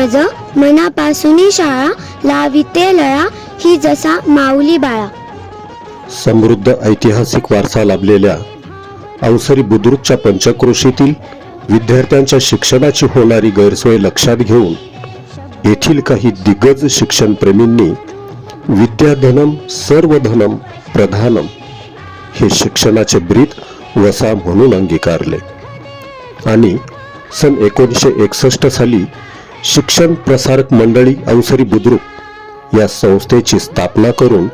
मज मनापासून शाळा लाविते लळा ही जसा माऊली बाळा. समृद्ध ऐतिहासिक वारसा लाभलेल्या अवसरी बुद्रुकच्या पंचक्रोशीतील विद्यार्थ्यांच्या शिक्षणाची होणारी गैरसोय लक्षात घेऊन येथील काही दिग्गज शिक्षणप्रेमींनी विद्याधनम सर्वधनम प्रधानम हे शिक्षणाचे ब्रीद वसा म्हणून अंगीकारले. आणि सन एकोणीसशे एकसष्ट साली शिक्षण प्रसारक मंडळी अवसरी बुद्रुक या संस्थेची स्थापना करून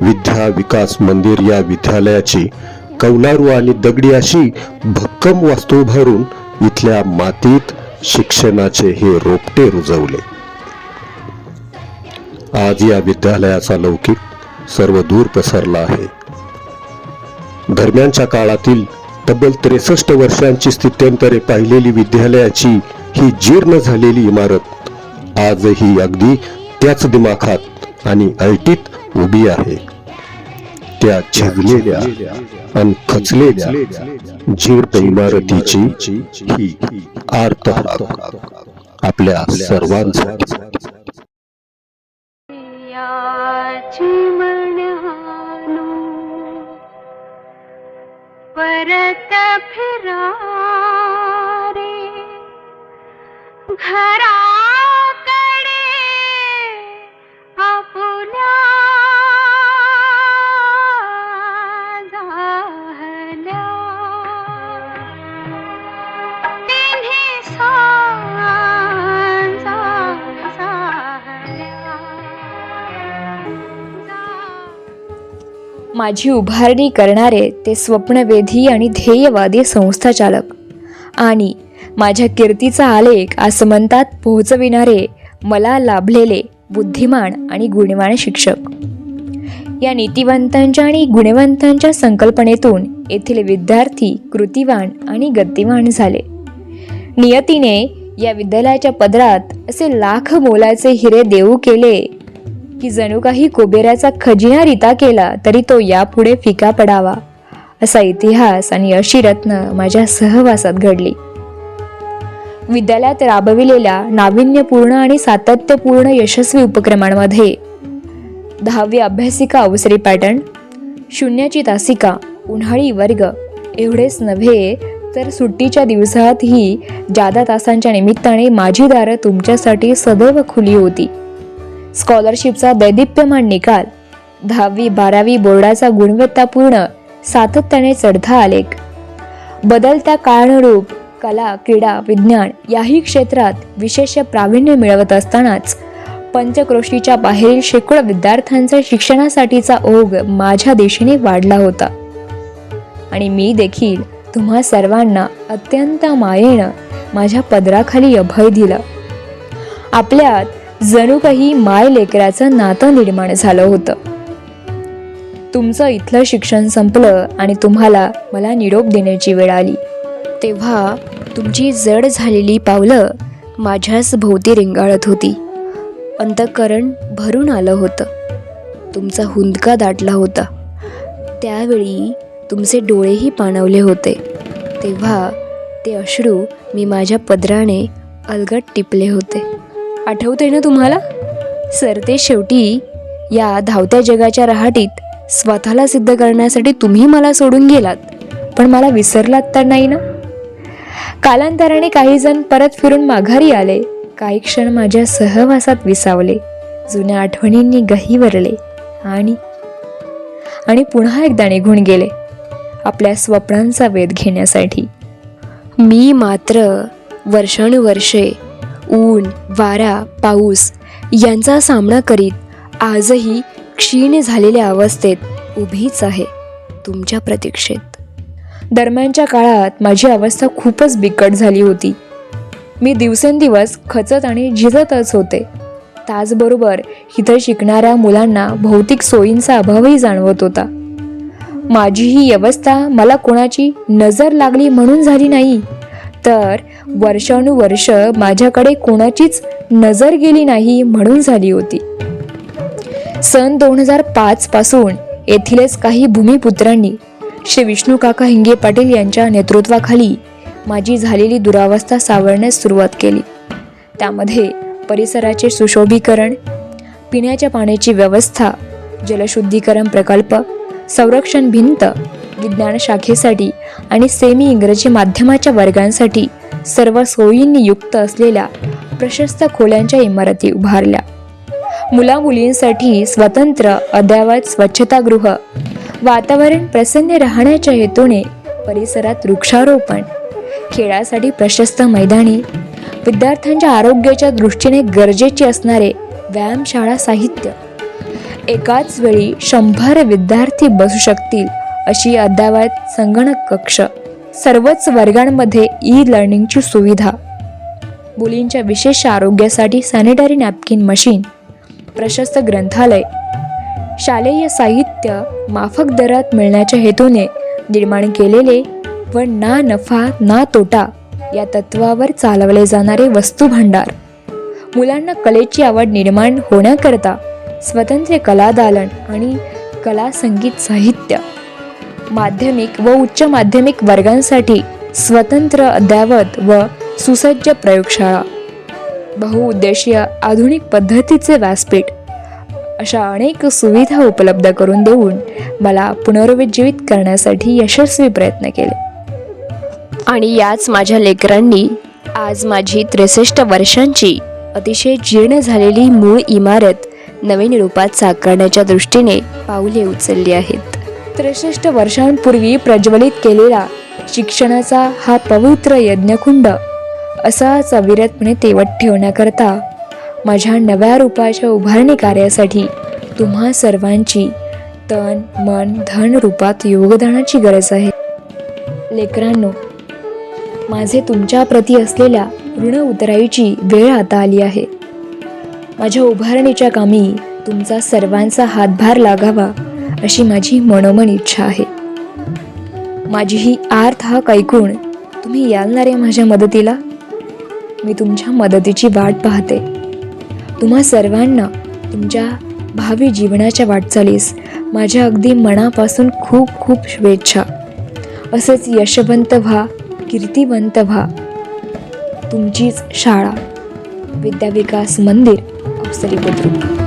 विद्या विकास मंदिर या विद्यालयाची कौलारू आणि दगडी अशी भक्कम वास्तू भरून इथल्या मातीत शिक्षणाचे हे रोपटे रुजवले. आज या विद्यालयाचा लौकिक सर्व दूर पसरला आहे. दरम्यानच्या काळातील तब्बल त्रेसष्ट वर्षांची स्थित्यंतरे पाहिलेली विद्यालयाची ही जीर्ण झालेली इमारत आजही अगदी त्याच दिमाखात आणि ऐटीत उभी आहे. त्या झिजलेल्या आणि खचलेल्या जीर्ण इमारतीची ही आर्त आपल्या सर्वांसाठी. परत फिरा घराकडे आपुल्या झाल्या. माझी उभारणी करणारे ते स्वप्नवेधी आणि ध्येयवादी संस्थाचालक आणि माझ्या कीर्तीचा आलेख आसमंतात पोहोचविणारे मला लाभलेले बुद्धिमान आणि गुणवान शिक्षक. या नीतिवंतांच्या आणि गुणवंतांच्या संकल्पनेतून येथील विद्यार्थी कृतिवान आणि गतिवान झाले. नियतीने या विद्यालयाच्या पदरात असे लाख मोलाचे हिरे देऊ केले की जणू काही कुबेराचा खजिना रिता केला तरी तो यापुढे फिका पडावा असा इतिहास आणि अशी रत्न माझ्या सहवासात घडली. विद्यालयात राबविलेल्या नाविन्यपूर्ण आणि सातत्यपूर्ण यशस्वी उपक्रमांमध्ये दहावी अभ्यासिका अवसरी पॅटर्न शून्याची तासिका उन्हाळी वर्ग एवढेच नव्हे तर सुट्टीच्या दिवसातही जादा तासांच्या निमित्ताने माझी दारं तुमच्यासाठी सदैव खुली होती. स्कॉलरशिपचा दैदिप्यमान निकाल दहावी बारावी बोर्डाचा गुणवत्तापूर्ण सातत्याने चढता आलेख बदलत्या काळानुरूप कला क्रीडा विज्ञान याही क्षेत्रात विशेष प्रावीण्य मिळवत असतानाच पंचक्रोशीच्या बाहेरील शेकडो विद्यार्थ्यांचा शिक्षणासाठीचा ओघ माझ्या दिशेने वाढला होता. आणि मी देखील तुम्हा सर्वांना अत्यंत मायेनं माझ्या पदराखाली अभय दिलं. आपल्यात जणू काही माय लेकराचं नातं निर्माण झालं होतं. तुमचं इथलं शिक्षण संपलं आणि तुम्हाला मला निरोप देण्याची वेळ आली. तेव्हा तुमची जड झालेली पावलं माझ्याच भोवती रिंगाळत होती. अंतःकरण भरून आलं होतं. तुमचा हुंदका दाटला होता. त्यावेळी तुमचे डोळेही पाणवले होते. तेव्हा ते अश्रू मी माझ्या पदराने अलगट टिपले होते. आठवते ना तुम्हाला? सरते शेवटी या धावत्या जगाच्या रहाटीत स्वतःला सिद्ध करण्यासाठी तुम्ही मला सोडून गेलात. पण मला विसरलात तर नाही ना? कालांतराने काही जण परत फिरून माघारी आले. काही क्षण माझ्या सहवासात विसावले. जुन्या आठवणींनी गहीवरले आणि आणि पुन्हा एकदा निघून गेले. आपल्या स्वप्नांचा वेध घेण्यासाठी. मी मात्र वर्षानुवर्षे ऊन वारा पाऊस यांचा सामना करीत आजही क्षीण झालेल्या अवस्थेत उभीच आहे तुमच्या प्रतीक्षेत. दरम्यानच्या काळात माझी अवस्था खूपच बिकट झाली होती. मी दिवसेंदिवस खचत आणि झिजतच होते. त्याचबरोबर इथं शिकणाऱ्या मुलांना भौतिक सोयींचा अभावही जाणवत होता. माझी ही अवस्था मला कोणाची नजर लागली म्हणून झाली नाही तर वर्षानुवर्ष माझ्याकडे कोणाचीच नजर गेली नाही म्हणून झाली होती. सन दोन हजार पाचपासून येथीलच काही भूमिपुत्रांनी श्री विष्णू काका हिंगे पाटील यांच्या नेतृत्वाखाली माझी झालेली दुरावस्था सावरण्यास सुरुवात केली. त्यामध्ये परिसराचे सुशोभीकरण पिण्याच्या पाण्याची व्यवस्था जलशुद्धीकरण प्रकल्प संरक्षण भिंत विज्ञान शाखेसाठी आणि सेमी इंग्रजी माध्यमाच्या वर्गांसाठी सर्व सोयींनी युक्त असलेल्या प्रशस्त खोल्यांच्या इमारती उभारल्या. मुलामुलींसाठी स्वतंत्र अद्यावत स्वच्छतागृह वातावरण प्रसन्न राहण्याच्या हेतूने परिसरात वृक्षारोपण खेळासाठी प्रशस्त मैदानी विद्यार्थ्यांच्या आरोग्याच्या दृष्टीने गरजेचे असणारे व्यायामशाळा साहित्य. एकाच वेळी शंभर विद्यार्थी बसू शकतील अशी अद्यावत संगणक कक्ष. सर्वच वर्गांमध्ये ई लर्निंगची सुविधा. मुलींच्या विशेष आरोग्यासाठी सॅनिटरी नॅपकिन मशीन प्रशस्त ग्रंथालय शालेय साहित्य माफक दरात मिळण्याच्या हेतूने निर्माण केलेले व ना नफा ना तोटा या तत्वावर चालवले जाणारे वस्तू भांडार मुलांना कलेची आवड निर्माण होण्याकरता स्वतंत्र कलादालन आणि कला संगीत साहित्य. माध्यमिक व उच्च माध्यमिक वर्गांसाठी स्वतंत्र अद्यावत व सुसज्ज प्रयोगशाळा. बहुउद्देशीय आधुनिक पद्धतीचे व्यासपीठ. अशा अनेक सुविधा उपलब्ध करून देऊन मला पुनरुज्जीवित करण्यासाठी यशस्वी प्रयत्न केले. आणि याच माझ्या लेकरांनी आज माझी त्रेसष्ट वर्षांची अतिशय जीर्ण झालेली मूळ इमारत नवीन रूपात साकारण्याच्या दृष्टीने पाऊले उचलली आहेत. त्रेसष्ट वर्षांपूर्वी प्रज्वलित केलेला शिक्षणाचा हा पवित्र यज्ञकुंड असाच अविरतपणे तेवत ठेवण्याकरता माझ्या नव्या रूपाच्या उभारणी कार्यासाठी तुम्हा सर्वांची तन मन धन रूपात योगदानाची गरज आहे. लेकरांनो माझे तुमच्याप्रती असलेल्या ऋण उतराईची वेळ आता आली आहे. माझ्या उभारणीच्या कामी तुमचा सर्वांचा हातभार लागावा अशी माझी मनोमन इच्छा आहे. माझी ही आर्थ हा ऐकून तुम्ही याल ना रे माझ्या मदतीला? मी तुमच्या मदतीची वाट पाहते. तुम्हा सर्वांना तुमच्या भावी जीवनाच्या वाटचालीस माझ्या अगदी मनापासून खूप खूप शुभेच्छा. असेच यशवंत व्हा कीर्तिवंत व्हा. तुमचीच शाळा विद्याविकास मंदिर अवसरी बुद्रुक